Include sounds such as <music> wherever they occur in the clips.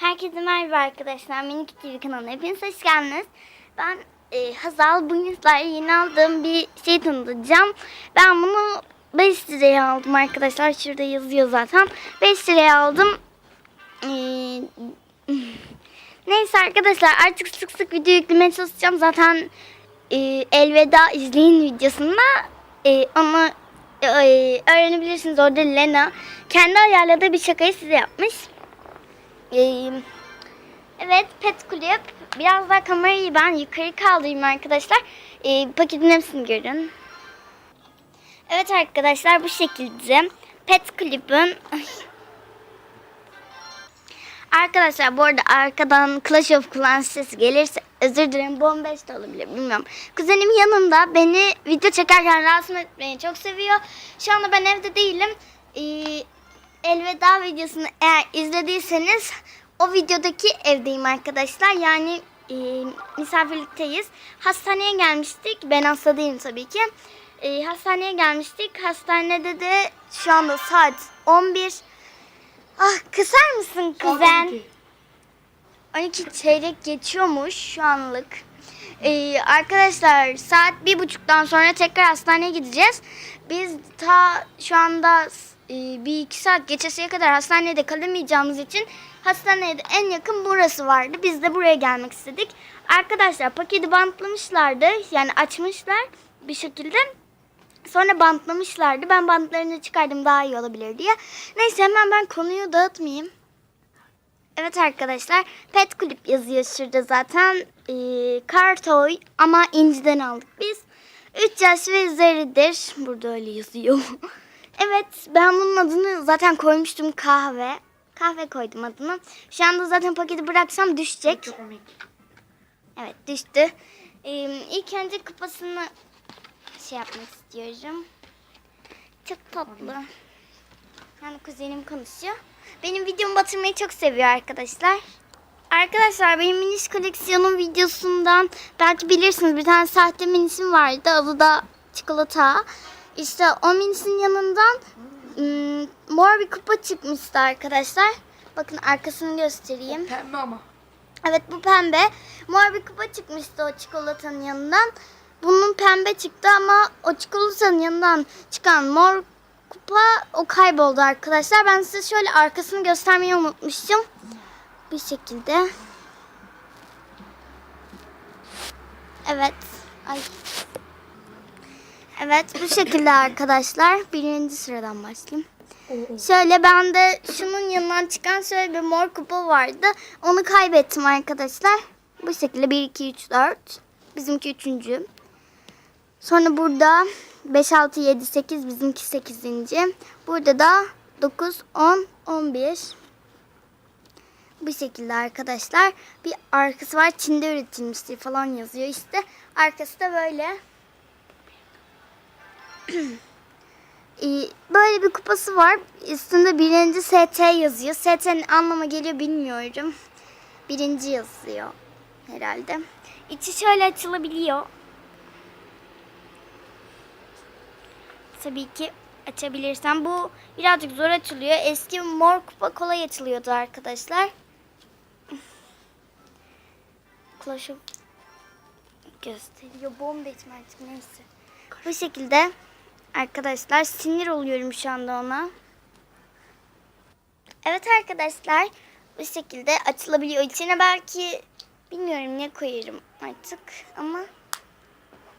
Herkese merhaba arkadaşlar. Minik TV kanalına hepiniz hoş geldiniz. Ben e, Hazal. Bugün sizlerle yeni aldığım bir şey tanıtacağım. Ben bunu 5 liraya aldım arkadaşlar. Şurada yazıyor zaten. 5 liraya aldım. E, <laughs> neyse arkadaşlar artık sık sık video yüklemeye çalışacağım. Zaten e, elveda izleyin videosunda e, onu e, öğrenebilirsiniz. Orada Lena kendi ayarladığı bir şakayı size yapmış. Evet pet kulüp. Biraz daha kamerayı ben yukarı kaldırayım arkadaşlar. Paketin hepsini görün. Evet arkadaşlar bu şekilde pet kulübün Arkadaşlar bu arada arkadan Clash of Clans sesi gelirse özür dilerim bombeş de olabilir bilmiyorum. Kuzenim yanımda beni video çekerken rahatsız etmeyi çok seviyor. Şu anda ben evde değilim. Ee, elveda videosunu eğer izlediyseniz o videodaki evdeyim arkadaşlar. Yani e, misafirlikteyiz. Hastaneye gelmiştik. Ben hasta değilim tabii ki. E, hastaneye gelmiştik. Hastanede de şu anda saat 11. Ah kısar mısın kuzen? 12 çeyrek geçiyormuş şu anlık. Ee, arkadaşlar saat bir buçuktan sonra tekrar hastaneye gideceğiz. Biz ta şu anda bir iki saat geçesiye kadar hastanede kalamayacağımız için hastaneye de en yakın burası vardı. Biz de buraya gelmek istedik. Arkadaşlar paketi bantlamışlardı. Yani açmışlar bir şekilde. Sonra bantlamışlardı. Ben bantlarını çıkardım daha iyi olabilir diye. Neyse hemen ben konuyu dağıtmayayım. Evet arkadaşlar pet kulüp yazıyor şurada zaten. Ee, kartoy ama inciden aldık biz. 3 yaş ve üzeridir. Burada öyle yazıyor. <laughs> evet ben bunun adını zaten koymuştum kahve. Kahve koydum adını. Şu anda zaten paketi bıraksam düşecek. Çok komik. Evet düştü. Ee, ilk önce kupasını şey yapmak istiyorum. Çok tatlı. Yani kuzenim konuşuyor. Benim videomu batırmayı çok seviyor arkadaşlar. Arkadaşlar benim miniş koleksiyonum videosundan belki bilirsiniz bir tane sahte minisim vardı. Adı da çikolata. İşte o minisin yanından ım, mor bir kupa çıkmıştı arkadaşlar. Bakın arkasını göstereyim. Pembe ama. Evet bu pembe. Mor bir kupa çıkmıştı o çikolatanın yanından. Bunun pembe çıktı ama o çikolatanın yanından çıkan mor kupa o kayboldu arkadaşlar. Ben size şöyle arkasını göstermeyi unutmuştum. Bir şekilde. Evet. Ay. Evet bu şekilde arkadaşlar. Birinci sıradan başlayayım. Şöyle ben de şunun yanından çıkan şöyle bir mor kupa vardı. Onu kaybettim arkadaşlar. Bu şekilde 1, 2, 3, 4. Bizimki üçüncü. Sonra burada 5, 6, 7, 8 bizimki 8. Burada da 9, 10, 11. Bu şekilde arkadaşlar. Bir arkası var. Çin'de üretilmiştir falan yazıyor işte. Arkası da böyle. Ee, böyle bir kupası var. Üstünde birinci ST yazıyor. ST'nin anlamı geliyor bilmiyorum. Birinci yazıyor herhalde. İçi şöyle açılabiliyor. Tabii ki açabilirsem. Bu birazcık zor açılıyor. Eski mor kupa kolay açılıyordu arkadaşlar. Clash of gösteriyor. Bomba etme artık neyse. Bu şekilde arkadaşlar sinir oluyorum şu anda ona. Evet arkadaşlar bu şekilde açılabiliyor. İçine belki bilmiyorum ne koyarım artık ama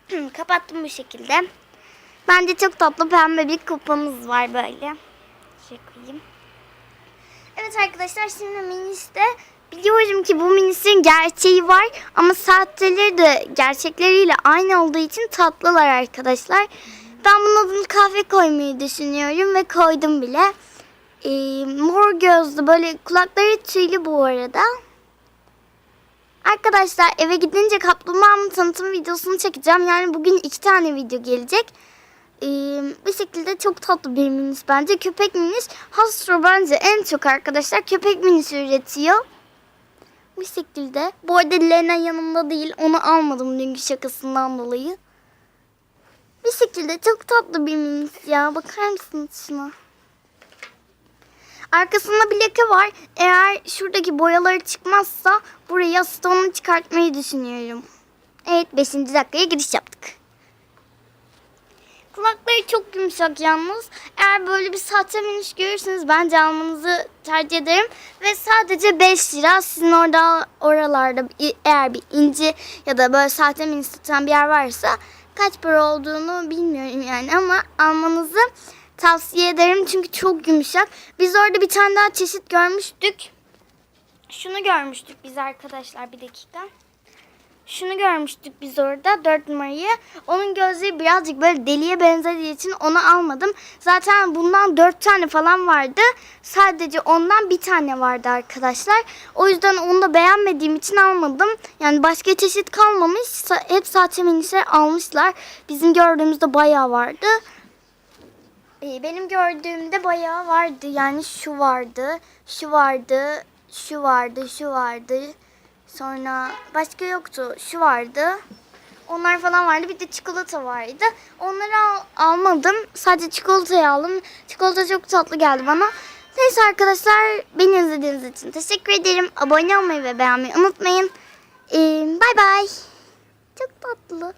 <clears throat> kapattım bu şekilde. Bence çok tatlı pembe bir kupamız var böyle. Şey koyayım. Evet arkadaşlar şimdi ministe biliyorum ki bu minisin gerçeği var ama sahteleri de gerçekleriyle aynı olduğu için tatlılar arkadaşlar. Ben bunun adını kahve koymayı düşünüyorum ve koydum bile. Ee, mor gözlü böyle kulakları tüylü bu arada. Arkadaşlar eve gidince kaplumbağamın tanıtım videosunu çekeceğim. Yani bugün iki tane video gelecek. Ee, bu şekilde çok tatlı bir minis bence. Köpek minis. Hasbro bence en çok arkadaşlar köpek minis üretiyor. Bu şekilde. Bu arada Lena yanımda değil. Onu almadım dünkü şakasından dolayı. Bir şekilde çok tatlı bir minis ya. Bakar mısınız şuna? Arkasında bir leke var. Eğer şuradaki boyaları çıkmazsa buraya stone'u çıkartmayı düşünüyorum. Evet 5. dakikaya giriş yaptık. Kulakları çok yumuşak yalnız. Eğer böyle bir sahte miniş görürseniz bence almanızı tercih ederim. Ve sadece 5 lira sizin orada oralarda eğer bir inci ya da böyle sahte miniş satan bir yer varsa kaç para olduğunu bilmiyorum yani ama almanızı tavsiye ederim çünkü çok yumuşak. Biz orada bir tane daha çeşit görmüştük. Şunu görmüştük biz arkadaşlar bir dakika. Şunu görmüştük biz orada 4 numarayı. Onun gözleri birazcık böyle deliye benzediği için onu almadım. Zaten bundan 4 tane falan vardı. Sadece ondan bir tane vardı arkadaşlar. O yüzden onu da beğenmediğim için almadım. Yani başka çeşit kalmamış. Hep saçma minişler almışlar. Bizim gördüğümüzde bayağı vardı. Ee, Benim gördüğümde bayağı vardı. Yani şu vardı, şu vardı, şu vardı, şu vardı. Sonra başka yoktu. Şu vardı. Onlar falan vardı. Bir de çikolata vardı. Onları al- almadım. Sadece çikolatayı aldım. Çikolata çok tatlı geldi bana. Neyse arkadaşlar beni izlediğiniz için teşekkür ederim. Abone olmayı ve beğenmeyi unutmayın. Ee, bay bay. Çok tatlı.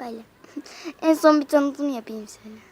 Böyle. <laughs> en son bir tanıtım yapayım şöyle.